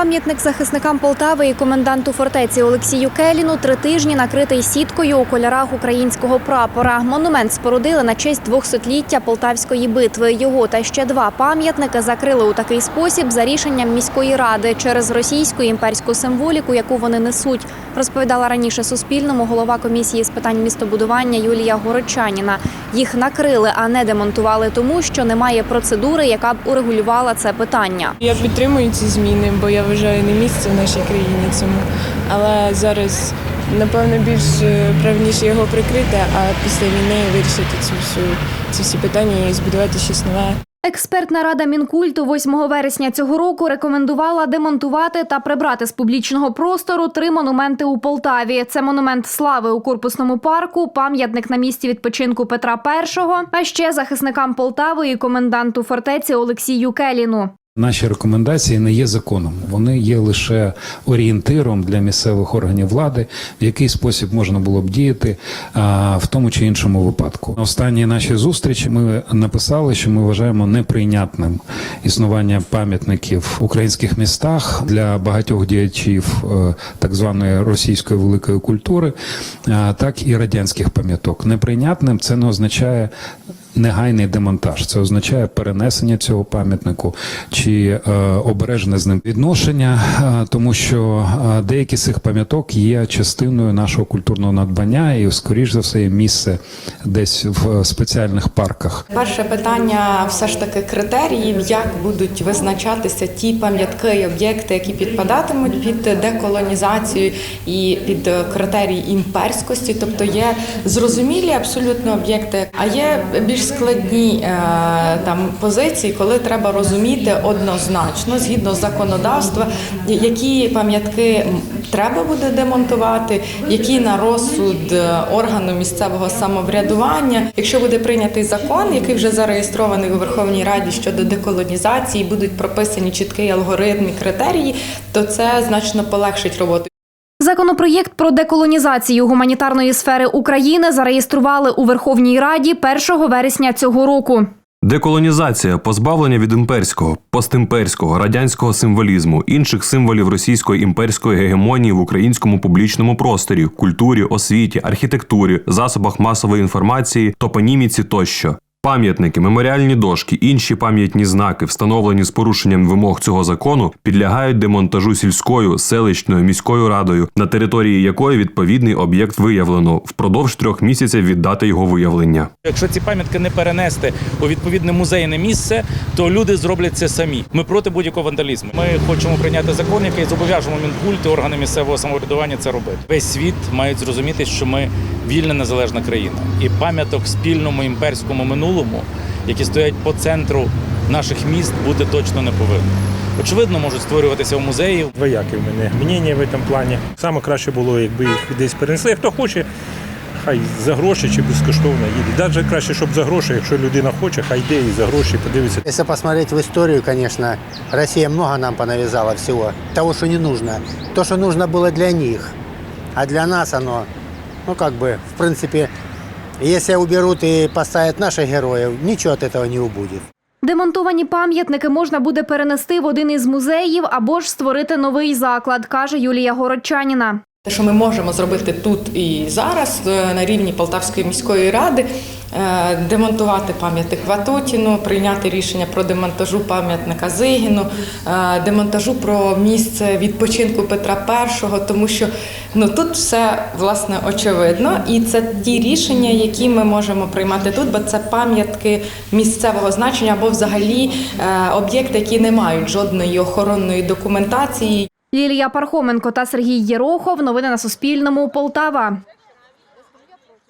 Пам'ятник захисникам Полтави і коменданту фортеці Олексію Келіну три тижні накритий сіткою у кольорах українського прапора. Монумент спорудили на честь 200-ліття Полтавської битви. Його та ще два пам'ятники закрили у такий спосіб за рішенням міської ради через російську імперську символіку, яку вони несуть. Розповідала раніше Суспільному голова комісії з питань містобудування Юлія Горочаніна. Їх накрили, а не демонтували, тому що немає процедури, яка б урегулювала це питання. Я підтримую ці зміни, бо я вважаю не місце в нашій країні цьому. Але зараз, напевно, більш е, правильніше його прикрити, а після війни вирішити цю всю ці всі питання і збудувати щось нове. Експертна рада Мінкульту 8 вересня цього року рекомендувала демонтувати та прибрати з публічного простору три монументи у Полтаві. Це монумент слави у корпусному парку, пам'ятник на місці відпочинку Петра І, а ще захисникам Полтави і коменданту фортеці Олексію Келіну. Наші рекомендації не є законом, вони є лише орієнтиром для місцевих органів влади, в який спосіб можна було б діяти а, в тому чи іншому випадку. На останній нашій зустрічі ми написали, що ми вважаємо неприйнятним існування пам'ятників в українських містах для багатьох діячів е, так званої російської великої культури, а, так і радянських пам'яток. Неприйнятним це не означає негайний демонтаж. Це означає перенесення цього пам'ятнику чи е, обережне з ним відношення, е, тому що е, деякі з цих пам'яток є частиною нашого культурного надбання, і скоріш за все є місце десь в спеціальних парках. Перше питання все ж таки критеріїв, як будуть визначатися ті пам'ятки і об'єкти, які підпадатимуть під деколонізацію і під критерії імперськості, тобто є зрозумілі абсолютно об'єкти, а є більш складні е, там позиції, коли треба розуміти однозначно згідно законодавства, які пам'ятки треба буде демонтувати, які на розсуд е, органу місцевого самоврядування. Якщо буде прийнятий закон, який вже зареєстрований у Верховній Раді щодо деколонізації, будуть прописані чіткий алгоритм і критерії, то це значно полегшить роботу. Законопроєкт про деколонізацію гуманітарної сфери України зареєстрували у Верховній Раді 1 вересня цього року. Деколонізація, позбавлення від імперського, постімперського, радянського символізму, інших символів російської імперської гегемонії в українському публічному просторі, культурі, освіті, архітектурі, засобах масової інформації, топоніміці тощо. Пам'ятники, меморіальні дошки, інші пам'ятні знаки, встановлені з порушенням вимог цього закону, підлягають демонтажу сільською, селищною, міською радою, на території якої відповідний об'єкт виявлено впродовж трьох місяців від дати його виявлення. Якщо ці пам'ятки не перенести у відповідне музейне місце, то люди зроблять це самі. Ми проти будь-якого вандалізму. Ми хочемо прийняти закон, який зобов'яжемо Мінкульт і органи місцевого самоврядування це робити. Весь світ мають зрозуміти, що ми вільна незалежна країна, і пам'яток спільному імперському минулому, які стоять по центру наших міст, бути точно не повинно. Очевидно, можуть створюватися в музеї, Двояке в мене мнення в цьому плані. Саме краще було, якби їх десь перенесли. Хто хоче, хай за гроші чи безкоштовно їде. Навіть краще, щоб за гроші, якщо людина хоче, хай йде і за гроші подивиться. Если посмотреть в историю, конечно, Россия много нам понавязала всего. Того, что не нужно. То, что нужно было для них. А для нас оно, ну как бы, в принципе, если уберут и поставят наших героев, ничего от этого не убудет. Демонтовані пам'ятники можна буде перенести в один із музеїв або ж створити новий заклад, каже Юлія Городчаніна. Те, що ми можемо зробити тут і зараз е, на рівні Полтавської міської ради, е, демонтувати пам'ятник Ватутіну, прийняти рішення про демонтажу пам'ятника Зигіну, е, демонтажу про місце відпочинку Петра І, тому що ну тут все власне очевидно, і це ті рішення, які ми можемо приймати тут, бо це пам'ятки місцевого значення або взагалі об'єкти, які не мають жодної охоронної документації. Лілія Пархоменко та Сергій Єрохов. Новини на Суспільному. Полтава.